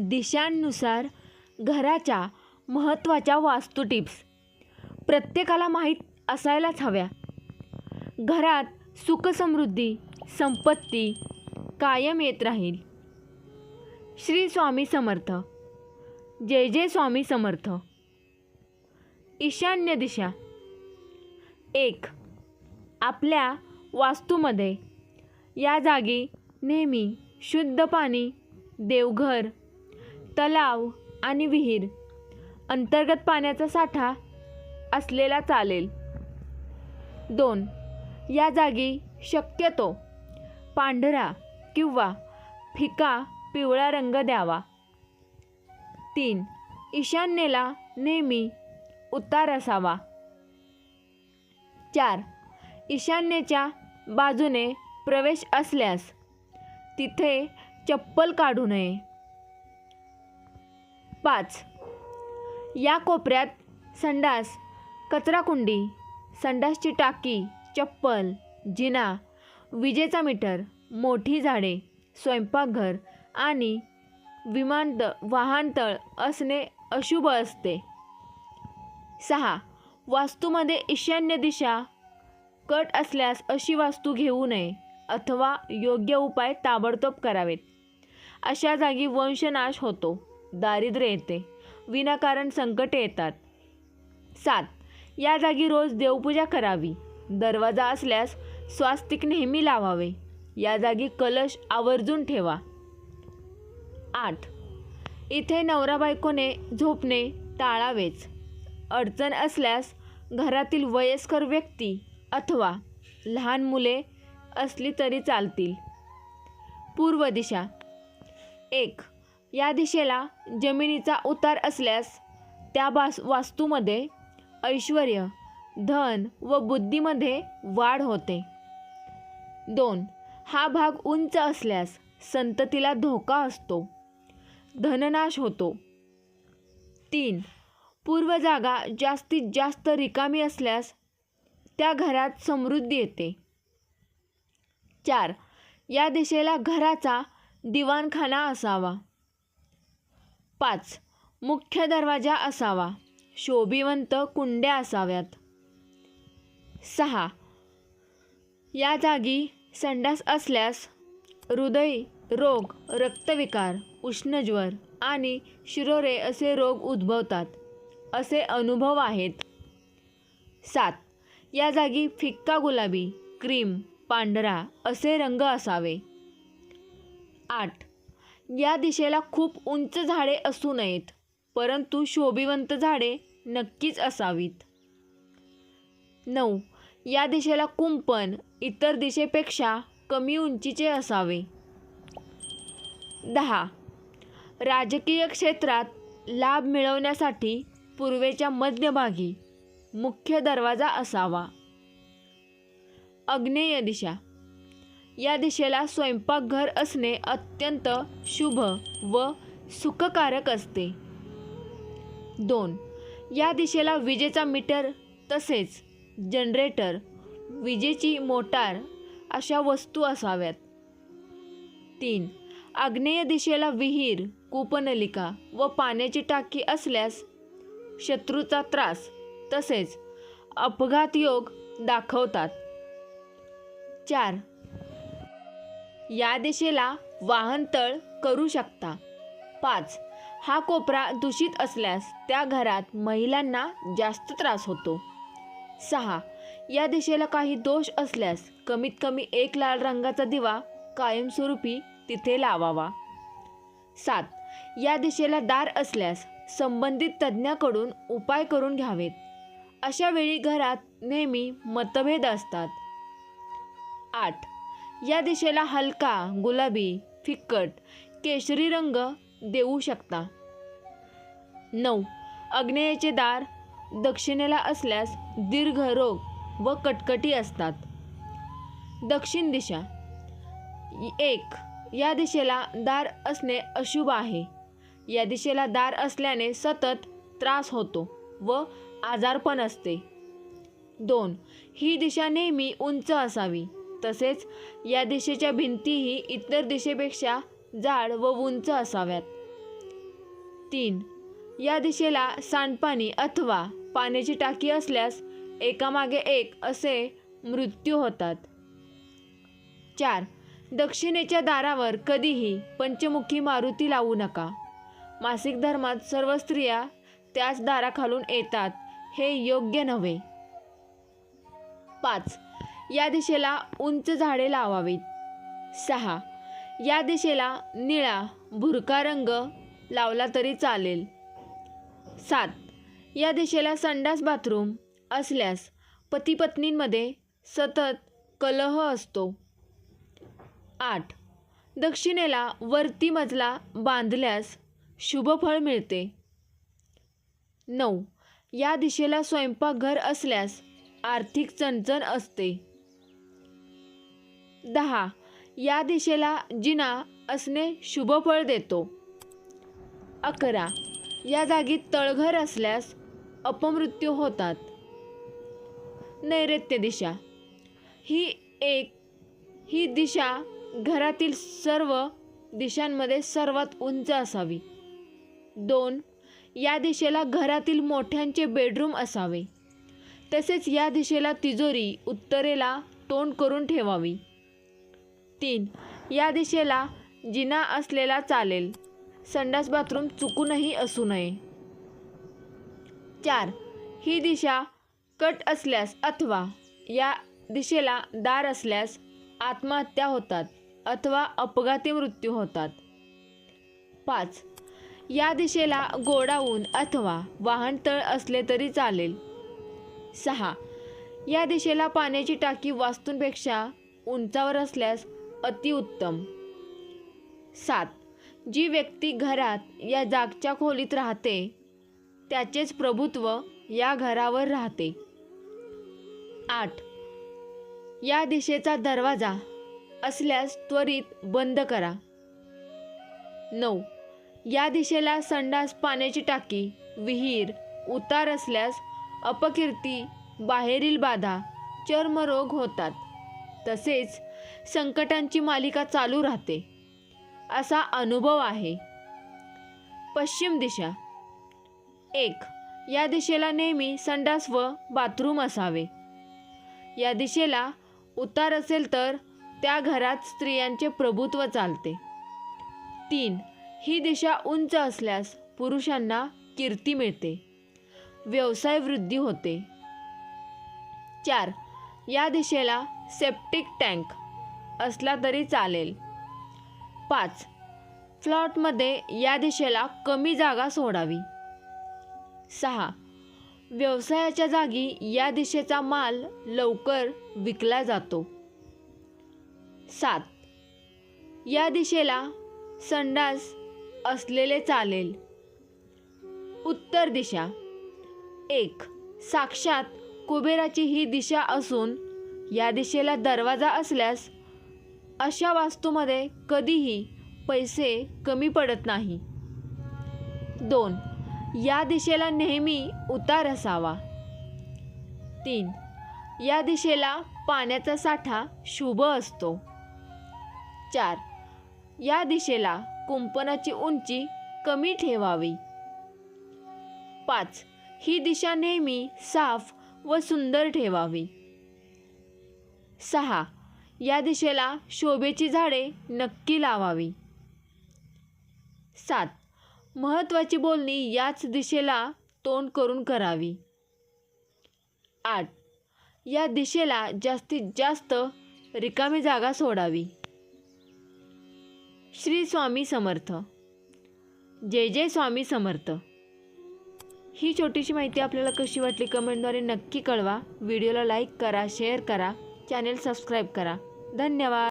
दिशांनुसार घराच्या महत्त्वाच्या वास्तू टिप्स. प्रत्येकाला माहीत असायलाच हव्या. घरात सुखसमृद्धी संपत्ती कायम येत राहील. श्री स्वामी समर्थ. जय जय स्वामी समर्थ. ईशान्य दिशा. एक आपल्या वास्तूमध्ये या जागी नेहमी शुद्ध पाणी देवघर तलाव आणि विहीर अंतर्गत पाण्याचा साठा असलेला चालेल. दोन या जागी शक्यतो पांढरा किंवा फिका पिवळा रंग द्यावा. तीन ईशान्येला नेहमी उतार असावा. चार ईशान्येच्या बाजूने प्रवेश असल्यास तिथे चप्पल काढू नये. पाच. या कोपऱ्यात संडास कचराकुंडी संडासची टाकी चप्पल जिना विजेचा मीटर मोठी झाडे स्वयंपाकघर आणि विमानतळ वाहनतळ असणे अशुभ असते. सहा. वास्तूमध्ये ईशान्य दिशा कट असल्यास अशी वास्तू घेऊ नये अथवा योग्य उपाय ताबडतोब करावेत. अशा जागी वंशनाश होतो. दारिद्र्य येते. विनाकारण संकटे येतात. सात. या जागी रोज देवपूजा करावी. दरवाजा असल्यास स्वास्तिक नेहमी लावावे. या जागी कलश आवर्जून ठेवा. आठ. इथे नवरा बायकोने झोपणे टाळावेच. अडचण असल्यास घरातील वयस्कर व्यक्ती अथवा लहान मुले असली तरी चालतील. पूर्व दिशा. एक. या दिशेला जमिनीचा उतार असल्यास त्या बास वास्तूमध्ये ऐश्वर धन व बुद्धीमध्ये वाढ होते. दोन हा भाग उंच असल्यास संततीला धोका असतो. धननाश होतो. तीन पूर्व जागा जास्तीत जास्त रिकामी असल्यास त्या घरात समृद्धी येते. चार या दिशेला घराचा दिवाणखाना असावा. पाच. मुख्य दरवाजा असावा. शोभिवंत कुंड्या असाव्यात. सहा. या जागी संडास असल्यास हृदय रोग रक्तविकार उष्णज्वर आणि शिरोरे असे रोग उद्भवतात असे अनुभव आहेत. सात. या जागी फिक्का गुलाबी क्रीम पांढरा असे रंग असावे. आठ. या दिशेला खूप उंच झाडे असू नयेत परंतु शोभिवंत झाडे नक्कीच असावीत. नऊ. या दिशेला कुंपण इतर दिशेपेक्षा कमी उंचीचे असावे. दहा. राजकीय क्षेत्रात लाभ मिळवण्यासाठी पूर्वेच्या मध्यभागी मुख्य दरवाजा असावा. अग्नेय दिशा. या दिशेला स्वयंपाकघर असणे अत्यंत शुभ व सुखकारक असते. दोन या दिशेला विजेचा मीटर तसेच जनरेटर विजेची मोटार अशा वस्तू असाव्यात. तीन आग्नेय दिशेला विहीर कूपनलिका व पाण्याची टाकी असल्यास शत्रूचा त्रास तसेच अपघात योग दाखवतात. चार या दिशेला वाहनतळ करू शकता. पाच. हा कोपरा दूषित असल्यास त्या घरात महिलांना जास्त त्रास होतो. सहा. या दिशेला काही दोष असल्यास कमीत कमी एक लाल रंगाचा दिवा कायमस्वरूपी तिथे लावावा. सात. या दिशेला दार असल्यास संबंधित तज्ज्ञाकडून उपाय करून घ्यावेत. अशा वेळी घरात नेहमी मतभेद असतात. आठ. या दिशेला हलका गुलाबी फिक्कट केशरी रंग देऊ शकता. नऊ. अग्नेयाचे दार दक्षिणेला असल्यास दीर्घ रोग व कटकटी असतात. दक्षिण दिशा. एक. या दिशेला दार असणे अशुभ आहे. या दिशेला दार असल्याने सतत त्रास होतो व आजारपण असते. दोन. ही दिशा नेहमी उंच असावी. तसेच या दिशेच्या भिंतीही इतर दिशेपेक्षा जाड व उंच असाव्यात. तीन. या दिशेला सांडपाणी अथवा पाण्याची टाकी असल्यास एकामागे एक असे मृत्यू होतात. चार. दक्षिणेच्या दारावर कधीही पंचमुखी मारुती लावू नका. मासिक धर्मात सर्व स्त्रिया त्याच दाराखालून येतात हे योग्य नव्हे. पाच. या दिशेला उंच झाडे लावावीत. सहा. या दिशेला निळा भुरका रंग लावला तरी चालेल. सात. या दिशेला संडास बाथरूम असल्यास पती पत्नींमध्ये सतत कलह असतो. आठ. दक्षिणेला वरती मजला बांधल्यास शुभफळ मिळते. नऊ. या दिशेला स्वयंपाकघर असल्यास आर्थिक चणचण असते. दहा. या दिशेला जिना असणे शुभफळ देतो. अकरा. या जागी तळघर असल्यास अपमृत्यू होतात. नैऋत्य दिशा. ही एक ही दिशा घरातील सर्व दिशांमध्ये सर्वात उंच असावी. दोन. या दिशेला घरातील मोठ्यांचे बेडरूम असावे. तसेच या दिशेला तिजोरी उत्तरेला तोंड करून ठेवावी. तीन. या दिशेला जिना असलेला चालेल. संडास बाथरूम चुकूनही असू नये. चार. ही दिशा कट असल्यास अथवा या दिशेला दार असल्यास आत्महत्या होतात अथवा अपघाती मृत्यू होतात. पाच. या दिशेला गोडाऊन अथवा वाहनतळ असले तरी चालेल. सहा. या दिशेला पाण्याची टाकी वास्तूंपेक्षा उंचावर असल्यास अतिउत्तम. सात. जी व्यक्ती घरात या जागच्या खोलीत राहते त्याचेच प्रभुत्व या घरावर राहते. आठ. या दिशेचा दरवाजा असल्यास त्वरित बंद करा. नऊ. या दिशेला संडास पाण्याची टाकी विहीर उतार असल्यास अपकीर्ती बाहेरील बाधा चर्मरोग होतात. तसेच संकटांची मालिका चालू राहते. असा अनुभव आहे. पश्चिम दिशा. एक या दिशेला नेहमी संडास व बाथरूम असावे. या दिशेला उतार असेल तर त्या घरात स्त्रियांचे प्रभुत्व चालते. तीन ही दिशा उंच असल्यास पुरुषांना कीर्ती मिळते. व्यवसाय वृद्धी होते. चार या दिशेला सेप्टिक टँक. असला तरी चालेल. पाच. फ्लॉटमध्ये या दिशेला कमी जागा सोडावी. सहा. व्यवसायाच्या जागी या दिशेचा माल लवकर विकला जातो. सात. या दिशेला संडास असलेले चालेल. उत्तर दिशा. एक. साक्षात कुबेराची ही दिशा असून या दिशेला दरवाजा असल्यास अशा वास्तूमध्ये कधीही पैसे कमी पडत नाही. दोन या दिशेला नेहमी उतार असावा. तीन या दिशेला पाण्याचा साठा शुभ असतो. चार या दिशेला कुंपणाची उंची कमी ठेवावी. पाच ही दिशा नेहमी साफ व सुंदर ठेवावी. सहा या दिशेला शोभेची झाडे नक्की लावावी. सात. महत्त्वाची बोलणी याच दिशेला तोंड करून करावी. आठ. या दिशेला जास्तीत जास्त रिकामी जागा सोडावी. श्री स्वामी समर्थ. जय जय स्वामी समर्थ. ही छोटीशी माहिती आपल्याला कशी वाटली कमेंटद्वारे नक्की कळवा. व्हिडिओला लाईक करा शेअर करा चॅनेल सबस्क्राईब करा. धन्यवाद.